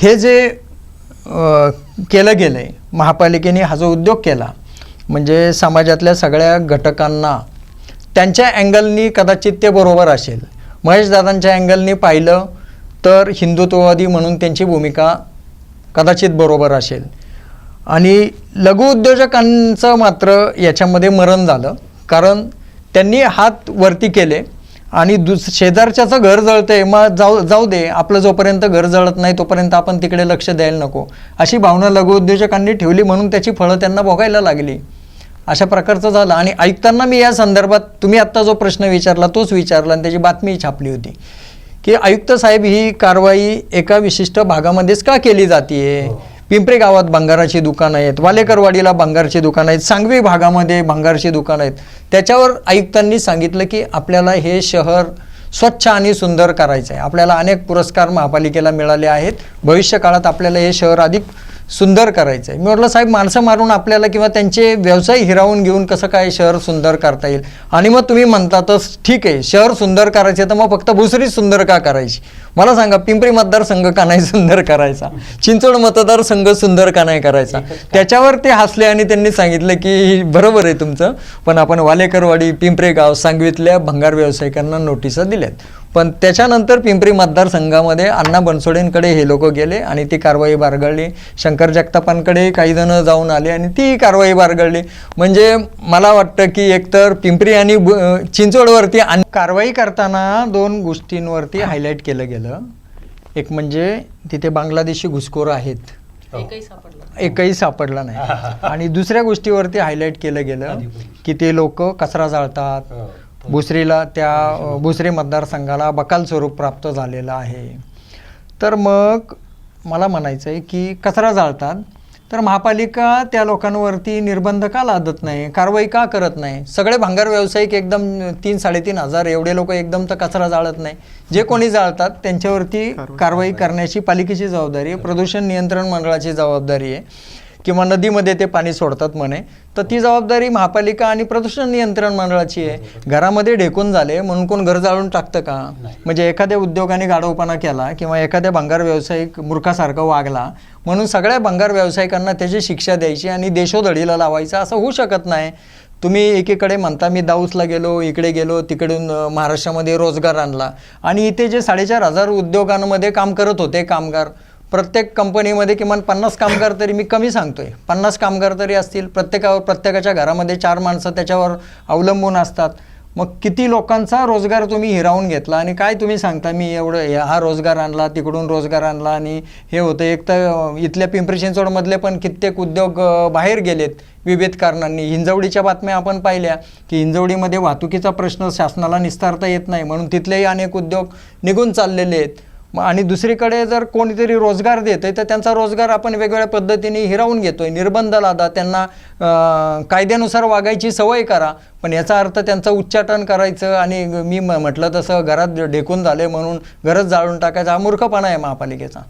हे जे केलं गेलं आहे महापालिकेने हा जो उद्योग केला म्हणजे समाजातल्या सगळ्या घटकांना त्यांच्या अँगलनी कदाचित ते बरोबर असेल. महेशदादांच्या अँगलनी पाहिलं तर हिंदुत्ववादी म्हणून त्यांची भूमिका कदाचित बरोबर असेल. आणि लघुउद्योजकांचं मात्र याच्यामध्ये मरण झालं कारण त्यांनी हात वरती केले. आणि दुस शेजारच्याचं घर जळतंय मग जाऊ जाऊ दे आपलं जोपर्यंत घर जळत नाही तोपर्यंत आपण तिकडे लक्ष द्यायला नको. अशी भावना लघुउद्योजकांनी ठेवली म्हणून त्याची फळं त्यांना भोगायला लागली. अशा प्रकारचं झालं. आणि ऐकताना मी या संदर्भात तुम्ही आत्ता जो प्रश्न विचारला तोच विचारला आणि त्याची बातमी छापली होती. की आयुक्त साहेब ही कारवाई एका विशिष्ट भागामध्येच का केली जाते हो. पिंपरी गावात भंगाराची दुकानं आहेत वालेकरवाडीला भंगारची दुकानं आहेत सांगवी भागामध्ये भंगारची दुकानं आहेत. त्याच्यावर आयुक्तांनी सांगितलं की आपल्याला हे शहर स्वच्छ आणि सुंदर करायचं आहे. आपल्याला अनेक पुरस्कार महापालिकेला मिळाले आहेत. भविष्य काळात आपल्याला हे शहर अधिक सुंदर करायचं आहे. मी म्हटलं साहेब माणसं मारून आपल्याला किंवा त्यांचे व्यवसाय हिरावून घेऊन कसं काय शहर सुंदर करता येईल? आणि मग तुम्ही म्हणतातच ठीक आहे शहर सुंदर करायचे तर मग फक्त भुसरीच सुंदर का करायची? मला सांगा पिंपरी मतदारसंघ का नाही सुंदर करायचा? चिंचवड मतदारसंघ सुंदर का नाही करायचा? त्याच्यावर ते हसले आणि त्यांनी सांगितलं की बरोबर आहे तुमचं पण आपण वालेकरवाडी पिंपरे गाव सांगवीतल्या भंगार व्यावसायिकांना नोटिसा दिल्यात. पण त्याच्यानंतर पिंपरी मतदारसंघामध्ये अण्णा बनसोडेंकडे हे लोक गेले आणि ती कारवाई बारगळली. शंकर जगतापांकडे काही जण जाऊन आले आणि ती कारवाई बारगळली. म्हणजे मला वाटतं की एकतर पिंपरी आणि चिंचवडवरती आणि कारवाई करताना दोन गोष्टींवरती हायलाईट केलं गेलं. एक म्हणजे तिथे बांगलादेशी घुसखोर आहेत. एकही सापडला एकही सापडला नाही. आणि दुसऱ्या गोष्टीवरती हायलाईट केलं गेलं की ते लोक कचरा जाळतात. भुसरीला त्या भुसरी मतदारसंघाला बकाल स्वरूप प्राप्त झालेलं आहे. तर मग मला म्हणायचं आहे की कचरा जाळतात तर महापालिका त्या लोकांवरती निर्बंध का लादत नाही? कारवाई का करत नाही? सगळे भांगार व्यावसायिक एकदम तीन साडेतीन हजार एवढे लोक एकदम तर कचरा जाळत नाही. जे कोणी जाळतात त्यांच्यावरती कारवाई करण्याची पालिकेची जबाबदारी आहे प्रदूषण नियंत्रण मंडळाची जबाबदारी आहे. किंवा नदीमध्ये ते पाणी सोडतात म्हणे तर ती जबाबदारी महापालिका आणि प्रदूषण नियंत्रण मंडळाची आहे. घरामध्ये ढेकून झाले म्हणून कोण घर जाळून टाकतं का? म्हणजे एखाद्या उद्योगाने गाडवपणा केला किंवा एखाद्या भंगार व्यावसायिक मूर्खासारखा वागला म्हणून सगळ्या भंगार व्यावसायिकांना त्याची शिक्षा द्यायची आणि देशोधडीला लावायचं असं होऊ शकत नाही. तुम्ही एकीकडे म्हणता मी दाऊसला गेलो इकडे गेलो तिकडून महाराष्ट्रामध्ये रोजगार आणला. आणि इथे जे साडेचार हजार उद्योगांमध्ये काम करत होते कामगार प्रत्येक कंपनीमध्ये किमान पन्नास कामगार तरी मी कमी सांगतोय. पन्नास कामगार तरी असतील प्रत्येकावर प्रत्येकाच्या घरामध्ये चार माणसं त्याच्यावर अवलंबून असतात. मग किती लोकांचा रोजगार तुम्ही हिरावून घेतला आणि काय तुम्ही सांगता? मी एवढं हा रोजगार आणला तिकडून रोजगार आणला आणि हे होतं. एक तर इथल्या पिंपरी चिंचवडमधले पण कित्येक उद्योग बाहेर गेलेत विविध कारणांनी. हिंजवडीच्या बातम्या आपण पाहिल्या की हिंजवडीमध्ये वाहतुकीचा प्रश्न शासनाला निस्तारता येत नाही म्हणून तिथलेही अनेक उद्योग निघून चाललेले आहेत. मग आणि दुसरीकडे जर कोणीतरी रोजगार देतंय तर त्यांचा रोजगार आपण वेगवेगळ्या पद्धतीने हिरावून घेतो आहे निर्बंध लादा त्यांना कायद्यानुसार वागायची सवय करा. पण याचा अर्थ त्यांचं उच्चाटन करायचं आणि मी म- म्हटलं तसं घरात ढेकून झाले म्हणून घरच जाळून टाकायचा. हा मूर्खपणा आहे महापालिकेचा.